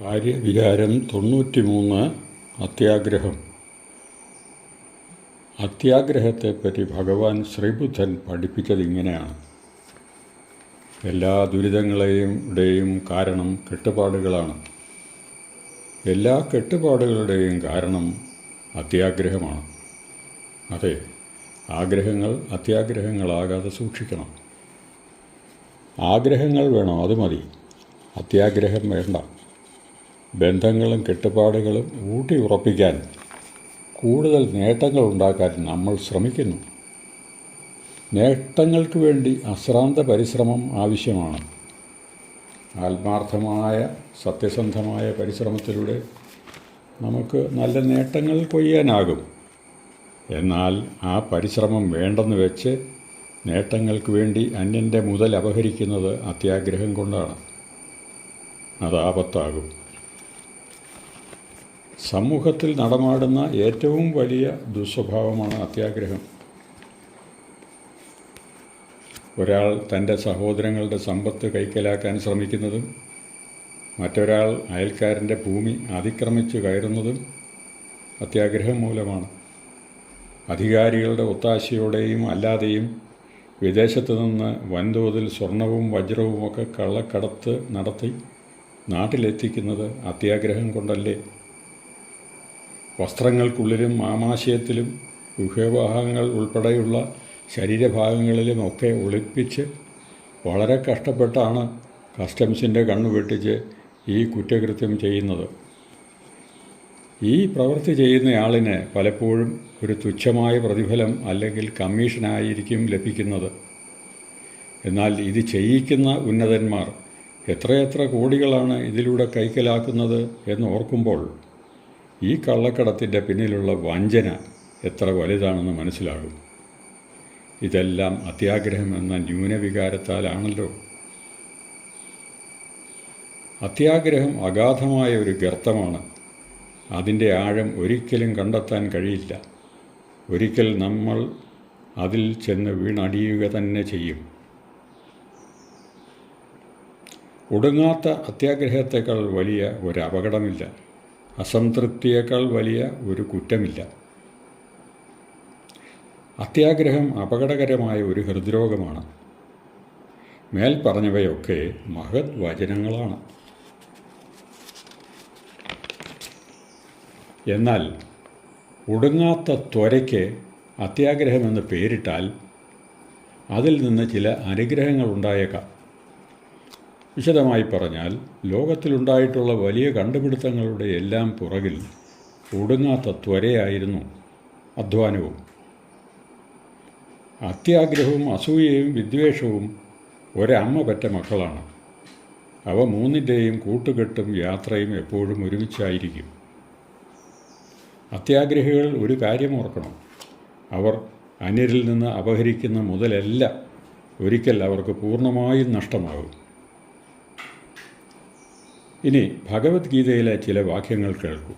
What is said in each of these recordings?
കാര്യവിചാരം തൊണ്ണൂറ്റിമൂന്ന് അത്യാഗ്രഹം. അത്യാഗ്രഹത്തെപ്പറ്റി ഭഗവാൻ ശ്രീബുദ്ധൻ പഠിപ്പിച്ചത് ഇങ്ങനെയാണ്. എല്ലാ ദുരിതങ്ങളെയും ഇടയും കാരണം കെട്ടുപാടുകളാണ്. എല്ലാ കെട്ടുപാടുകളുടെയും കാരണം അത്യാഗ്രഹമാണ്. അതെ ആഗ്രഹങ്ങൾ അത്യാഗ്രഹങ്ങളാകാതെ സൂക്ഷിക്കണം. ആഗ്രഹങ്ങൾ വേണം അത് മതി. അത്യാഗ്രഹം വേണ്ട. ബന്ധങ്ങളും കെട്ടുപാടുകളും ഊട്ടി ഉറപ്പിക്കാൻ കൂടുതൽ നേട്ടങ്ങൾ ഉണ്ടാക്കാൻ നമ്മൾ ശ്രമിക്കുന്നു. നേട്ടങ്ങൾക്ക് വേണ്ടി അശ്രാന്ത പരിശ്രമം ആവശ്യമാണ്. ആത്മാർത്ഥമായ സത്യസന്ധമായ പരിശ്രമത്തിലൂടെ നമുക്ക് നല്ല നേട്ടങ്ങൾ കൊയ്യാനാകും. എന്നാൽ ആ പരിശ്രമം വേണ്ടെന്ന് വെച്ച് നേട്ടങ്ങൾക്ക് വേണ്ടി അന്യന്റെ മുതൽ അപഹരിക്കുന്നത് അത്യാഗ്രഹം കൊണ്ടാണ്. അത് ആപത്താകും. സമൂഹത്തിൽ നടമാടുന്ന ഏറ്റവും വലിയ ദുസ്വഭാവമാണ് അത്യാഗ്രഹം. ഒരാൾ തന്റെ സഹോദരങ്ങളുടെ സമ്പത്ത് കൈക്കലാക്കാൻ ശ്രമിക്കുന്നതും മറ്റൊരാൾ അയൽക്കാരന്റെ ഭൂമി അതിക്രമിച്ച് കയറുന്നതും അത്യാഗ്രഹം മൂലമാണ്. അധികാരികളുടെ ഒത്താശയോടെയും അല്ലാതെയും വിദേശത്തു നിന്ന് വൻതോതിൽ സ്വർണവും വജ്രവുമൊക്കെ കള്ളക്കടത്ത് നടത്തി നാട്ടിലെത്തിക്കുന്നത് അത്യാഗ്രഹം കൊണ്ടല്ലേ? വസ്ത്രങ്ങൾക്കുള്ളിലും ആമാശയത്തിലും ഗുഹ്യവാഹങ്ങൾ ഉൾപ്പെടെയുള്ള ശരീരഭാഗങ്ങളിലുമൊക്കെ ഒളിപ്പിച്ച് വളരെ കഷ്ടപ്പെട്ടാണ് കസ്റ്റംസിന്റെ കണ്ണു വെട്ടിച്ച് ഈ കുറ്റകൃത്യം ചെയ്യുന്നത്. ഈ പ്രവൃത്തി ചെയ്യുന്നയാളിന് പലപ്പോഴും ഒരു തുച്ഛമായ പ്രതിഫലം അല്ലെങ്കിൽ കമ്മീഷനായിരിക്കും ലഭിക്കുന്നത്. എന്നാൽ ഇത് ചെയ്യിക്കുന്ന ഉന്നതന്മാർ എത്രയെത്ര കോടികളാണ് ഇതിലൂടെ കൈക്കലാക്കുന്നത് എന്ന് ഓർക്കുമ്പോൾ ഈ കള്ളക്കടത്തിന്റെ പിന്നിലുള്ള വഞ്ചന എത്ര വലുതാണെന്ന് മനസ്സിലാകും. ഇതെല്ലാം അത്യാഗ്രഹം എന്ന ന്യൂനവികാരത്താലാണല്ലോ. അത്യാഗ്രഹം അഗാധമായ ഒരു ഗർത്തമാണ്. അതിന്റെ ആഴം ഒരിക്കലും കണ്ടെത്താൻ കഴിയില്ല. ഒരിക്കൽ നമ്മൾ അതിൽ ചെന്ന് വീണടിയുക തന്നെ ചെയ്യും. ഒടുങ്ങാത്ത അത്യാഗ്രഹത്തേക്കാൾ വലിയ ഒരു അപകടമില്ല. അസംതൃപ്തിയേക്കാൾ വലിയ ഒരു കുറ്റമില്ല. അത്യാഗ്രഹം അപകടകരമായ ഒരു ഹൃദ്രോഗമാണ്. മേൽ പറഞ്ഞവയൊക്കെ മഹത് വചനങ്ങളാണ്. എന്നാൽ ഒടുങ്ങാത്ത ത്വരയ്ക്ക് അത്യാഗ്രഹമെന്ന് പേരിട്ടാൽ അതിൽ നിന്ന് ചില അനുഗ്രഹങ്ങൾ ഉണ്ടായേക്കാം വിശദമായി പറഞ്ഞാൽ ലോകത്തിലുണ്ടായിട്ടുള്ള വലിയ കണ്ടുപിടുത്തങ്ങളുടെ എല്ലാം പുറകിൽ ഒടുങ്ങാത്ത ത്വരയായിരുന്നു അധ്വാനവും. അത്യാഗ്രഹവും അസൂയയും വിദ്വേഷവും ഒരമ്മ പറ്റ മക്കളാണ്. അവ മൂന്നിന്റെയും കൂട്ടുകെട്ടും യാത്രയും എപ്പോഴും ഒരുമിച്ചായിരിക്കും. അത്യാഗ്രഹികൾ ഒരു കാര്യം ഓർക്കണം. അവർ അന്യരിൽ നിന്ന് അപഹരിക്കുന്ന മുതലല്ല ഒരിക്കൽ അവർക്ക് പൂർണമായും നഷ്ടമാകും. ഇനി ഭഗവത്ഗീതയിലെ ചില വാക്യങ്ങൾ കേൾക്കൂ.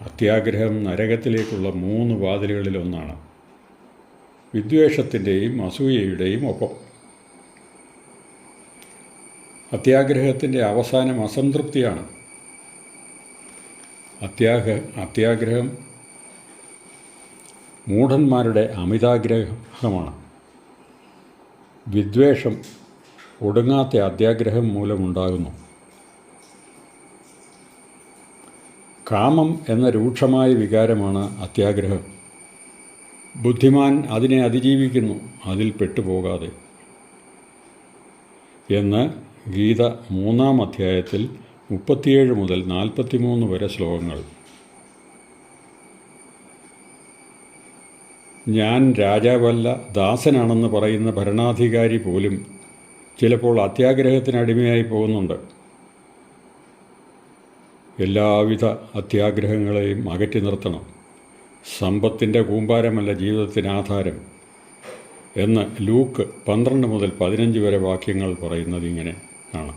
അത്യാഗ്രഹം നരകത്തിലേക്കുള്ള മൂന്ന് വാതിലുകളിലൊന്നാണ് വിദ്വേഷത്തിന്റെയും അസൂയയുടെയും ഒപ്പം. അത്യാഗ്രഹത്തിന്റെ അവസാനം അസംതൃപ്തിയാണ്. അത്യാഗ അത്യാഗ്രഹം മൂഢന്മാരുടെ അമിതാഗ്രഹമാണ്. വിദ്വേഷം ഒടുങ്ങാത്ത അത്യാഗ്രഹം മൂലമുണ്ടാകുന്നു. കാമം എന്ന രൂക്ഷമായ വികാരമാണ് അത്യാഗ്രഹം. ബുദ്ധിമാൻ അതിനെ അതിജീവിക്കുന്നു അതിൽ പെട്ടുപോകാതെ. എന്ന് ഗീത മൂന്നാം അധ്യായത്തിൽ മുപ്പത്തിയേഴ് മുതൽ നാൽപ്പത്തിമൂന്ന് വരെ ശ്ലോകങ്ങൾ. ഞാൻ രാജാവല്ല ദാസനാണെന്ന് പറയുന്ന ഭരണാധികാരി പോലും ചിലപ്പോൾ അത്യാഗ്രഹത്തിന് അടിമയായി പോകുന്നുണ്ട്. എല്ലാവിധ അത്യാഗ്രഹങ്ങളെയും അകറ്റി നിർത്തണം. സമ്പത്തിന്റെ കൂമ്പാരമല്ല ജീവിതത്തിന് ആധാരം എന്ന് ലൂക്ക് പന്ത്രണ്ട് മുതൽ പതിനഞ്ച് വരെ വാക്യങ്ങൾ പറയുന്നത് ഇങ്ങനെ ആണ്.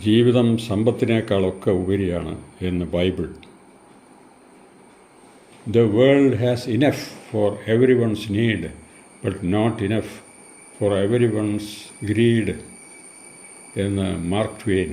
ജീവിതം സമ്പത്തിനേക്കാളൊക്കെ ഉപരിയാണ് എന്ന് Bible. The world has enough for everyone's need but not enough for everyone's greed എന്ന് മാർക്ക് ട്വെയിൻ